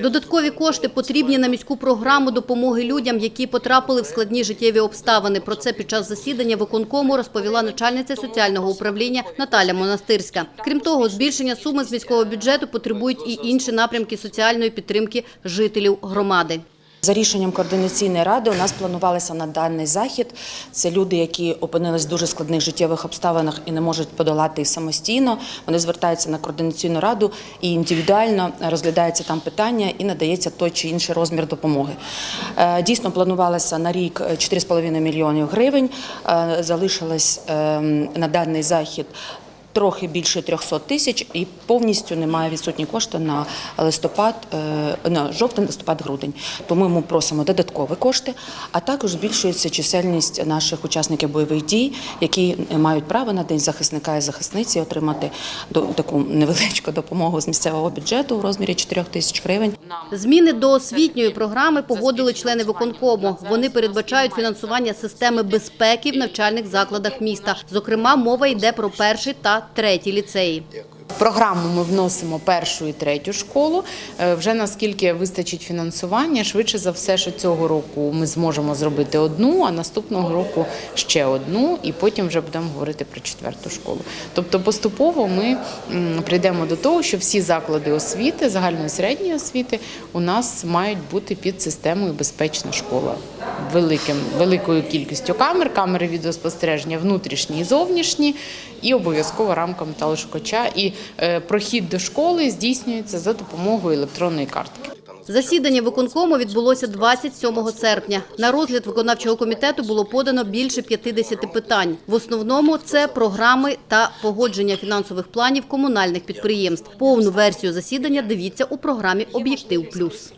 Додаткові кошти потрібні на міську програму допомоги людям, які потрапили в складні життєві обставини. Про це під час засідання виконкому розповіла начальниця соціального управління Наталя Монастирська. Крім того, збільшення суми з міського бюджету потребують і інші напрямки соціальної підтримки жителів громади. За рішенням координаційної ради у нас планувалося на даний захід. Це люди, які опинились в дуже складних життєвих обставинах і не можуть подолати їх самостійно. Вони звертаються на координаційну раду і індивідуально розглядається там питання і надається той чи інший розмір допомоги. Е, Дійсно планувалося на рік 4,5 мільйонів гривень. Е, Залишилось е, на даний захід. Трохи більше 300 тисяч і повністю немає відсутні кошти на листопад, е, на жовтень, листопад, грудень. Тому ми просимо додаткові кошти, а також збільшується чисельність наших учасників бойових дій, які мають право на день захисника і захисниці отримати таку невеличку допомогу з місцевого бюджету у розмірі 4 тисяч гривень. Зміни до освітньої програми погодили члени виконкому. Вони передбачають фінансування системи безпеки в навчальних закладах міста. Зокрема, мова йде про перший та третій ліцеї. Програму ми вносимо першу і третю школу. Е, Вже наскільки вистачить фінансування, швидше за все, що цього року ми зможемо зробити одну, а наступного року ще одну, і потім вже будемо говорити про четверту школу. Тобто поступово ми прийдемо до того, що всі заклади освіти, загальної середньої освіти, у нас мають бути під системою безпечна школа. Великим, великою кількістю камер, камери відеоспостереження внутрішні і зовнішні, і обов'язково рамка металошукача. І е, прохід до школи здійснюється за допомогою електронної картки. Засідання виконкому відбулося 27 серпня. На розгляд виконавчого комітету було подано більше 50 питань. В основному це програми та погодження фінансових планів комунальних підприємств. Повну версію засідання дивіться у програмі Об'єктив Плюс.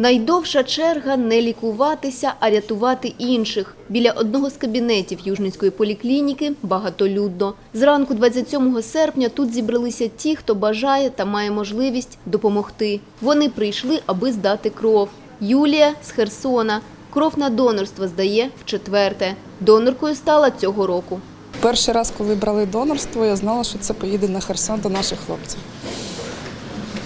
Найдовша черга не лікуватися, а рятувати інших. Біля одного з кабінетів Южницької поліклініки багатолюдно. Зранку 27 серпня тут зібралися ті, хто бажає та має можливість допомогти. Вони прийшли, аби здати кров. Юлія з Херсона. Кров на донорство здає вчетверте. Доноркою стала цього року. Перший раз, коли брали донорство, я знала, що це поїде на Херсон до наших хлопців.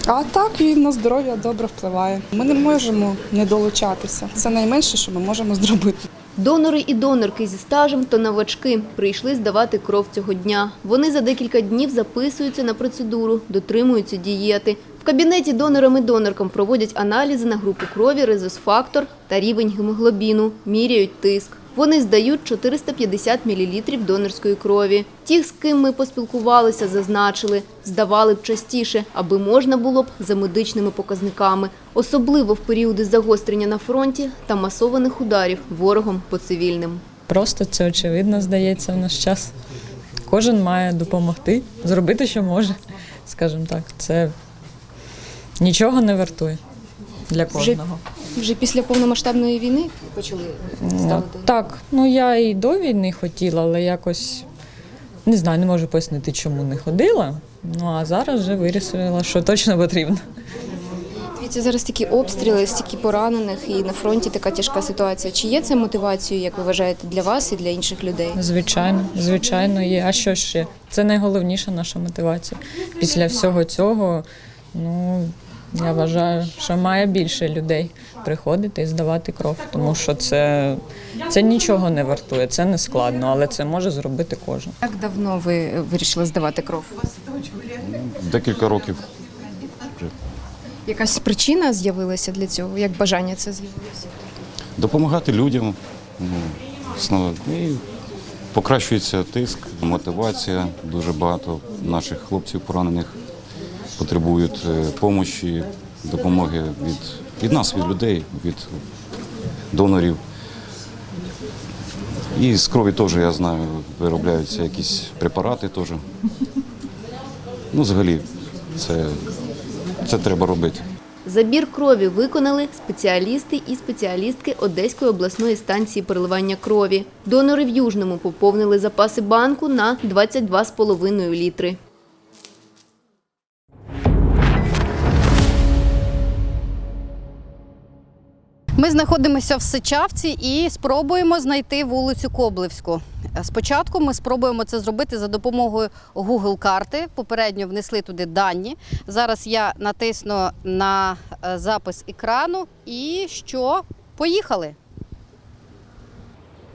А так і на здоров'я добре впливає. Ми не можемо не долучатися. Це найменше, що ми можемо зробити. Донори і донорки зі стажем то новачки прийшли здавати кров цього дня. Вони за декілька днів записуються на процедуру, дотримуються дієти. В кабінеті донорам і доноркам проводять аналізи на групу крові, резус-фактор та рівень гемоглобіну, міряють тиск. Вони здають 450 мл донорської крові. Ті, з ким ми поспілкувалися, зазначили, здавали б частіше, аби можна було б за медичними показниками, особливо в періоди загострення на фронті та масованих ударів ворогом по цивільним. Просто це очевидно здається в наш час. Кожен має допомогти, зробити, що може, скажімо так. Це нічого не вартує для кожного. Вже після повномасштабної війни почали ставити. так, ну я і до війни хотіла, але якось не знаю, не можу пояснити, чому не ходила. Ну а зараз вже вирішила, що точно потрібно. Дивіться, зараз такі обстріли, стільки поранених, і на фронті така тяжка ситуація. Чи є це мотивацією, як ви вважаєте, для вас і для інших людей? Звичайно, звичайно, є. А що ще? Це найголовніша наша мотивація. Після всього цього, ну я вважаю, що має більше людей приходити і здавати кров, тому що це, це нічого не вартує, це не складно, але це може зробити кожен. Як давно ви вирішили здавати кров? Декілька років. Якась причина з'явилася для цього? Як бажання це з'явилося? Допомагати людям. Ну, і покращується тиск, мотивація. Дуже багато наших хлопців поранених потребують допомоги, допомоги від, від нас, від людей, від донорів. І з крові теж, я знаю, виробляються якісь препарати теж. Ну, взагалі, це, це треба робити. Забір крові виконали спеціалісти і спеціалістки Одеської обласної станції переливання крові. Донори в Южному поповнили запаси банку на 22,5 літри. Ми знаходимося в Сичавці і спробуємо знайти вулицю Коблевську. Спочатку ми спробуємо це зробити за допомогою Google карти. Попередньо внесли туди дані. Зараз я натисну на е, запис екрану і що? Поїхали.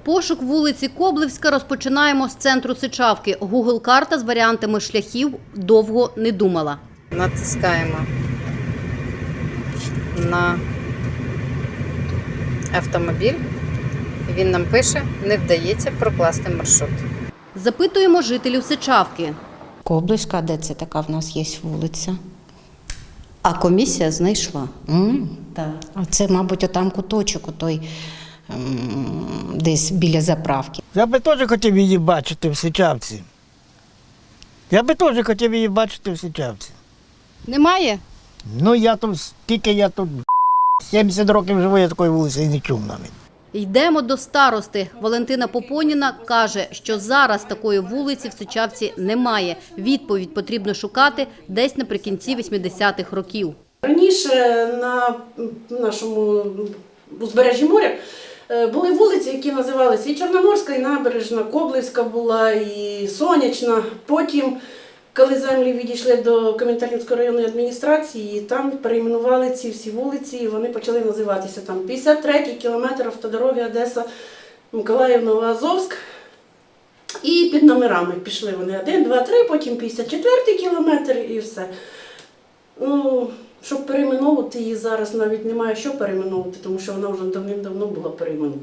Пошук вулиці Коблевська розпочинаємо з центру Сичавки. Google карта з варіантами шляхів довго не думала. Натискаємо на автомобіль. Він нам пише, не вдається прокласти маршрут. Запитуємо жителів Сичавки. Коблеська, де це така в нас є вулиця? А комісія знайшла. М? Так. А це, мабуть, отам куточок, отой м, десь біля заправки. Я би теж хотів її бачити в Сичавці. Я би теж хотів її бачити в Сичавці. Немає? Ну я тут, скільки я тут 70 років живу, я такої вулиці і не чув навіть. Йдемо до старости. Валентина Попоніна каже, що зараз такої вулиці в Сичавці немає. Відповідь потрібно шукати десь наприкінці 80-х років. Раніше на нашому узбережжі моря е, були вулиці, які називалися і Чорноморська, і Набережна, Коблевська була, і Сонячна. Потім, коли землі відійшли до Коментарівської районної адміністрації, там перейменували ці всі вулиці, і вони почали називатися там 53-й кілометр автодороги Одеса, Миколаїв, Новоазовськ. І під номерами пішли вони 1, 2, 3, потім 54 кілометр і все. Ну, щоб перейменовувати її зараз навіть немає що перейменовувати, тому що вона вже давним-давно була перейменована.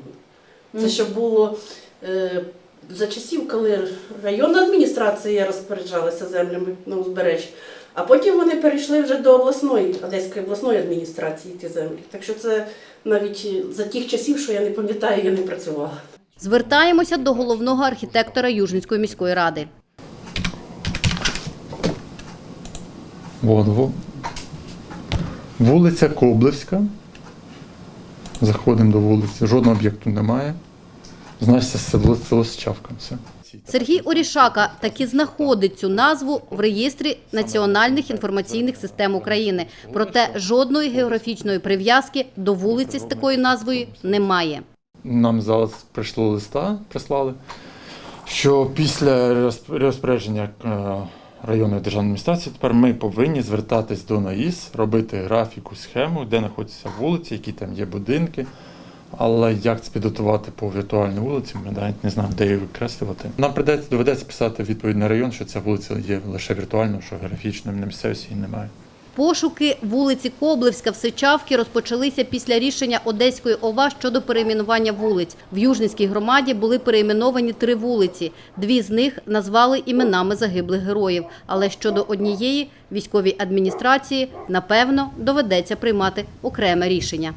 Це ще було е, за часів, коли районна адміністрація розпоряджалася землями на узбережжі, а потім вони перейшли вже до обласної, Одеської обласної адміністрації ті землі. Так що це навіть за тих часів, що я не пам'ятаю, я не працювала. Звертаємося до головного архітектора Южницької міської ради. От, во- вулиця Коблевська. Заходимо до вулиці, жодного об'єкту немає. Значить, це село, село Сичавка. Сергій Орішака таки знаходить цю назву в реєстрі національних інформаційних систем України. Проте жодної географічної прив'язки до вулиці з такою назвою немає. Нам зараз прийшло листа, прислали, що після розп- розпорядження е, районної державної адміністрації тепер ми повинні звертатись до НАІС, робити графіку, схему, де знаходяться вулиці, які там є будинки. Але як це підготувати по віртуальній вулиці, ми навіть не знаємо, де її викреслювати. Нам придеться доведеться писати відповідь на район, що ця вулиця є лише віртуальною, що графічної на місцевості її немає. Пошуки вулиці Коблевська в Сичавці розпочалися після рішення Одеської ОВА щодо перейменування вулиць. В Южницькій громаді були перейменовані три вулиці. Дві з них назвали іменами загиблих героїв. Але щодо однієї військовій адміністрації, напевно, доведеться приймати окреме рішення.